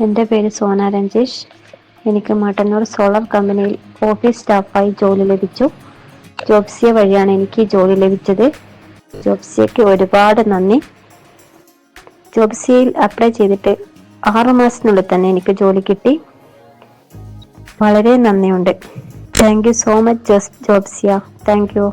എന്റെ പേര് സോന രഞ്ജേഷ്. എനിക്ക് മട്ടന്നൂർ സോളാർ കമ്പനിയിൽ ഓഫീസ് സ്റ്റാഫായി ജോലി ലഭിച്ചു. ജോബ്സിയ വഴിയാണ് എനിക്ക് ജോലി ലഭിച്ചത്. ജോബ്സിയയ്ക്ക് ഒരുപാട് നന്ദി. ജോബ്സിയയിൽ അപ്ലൈ ചെയ്തിട്ട് ആറു മാസത്തിനുള്ളിൽ തന്നെ എനിക്ക് ജോലി കിട്ടി. വളരെ നന്ദിയുണ്ട്. Thank you so much Jobsia thank you.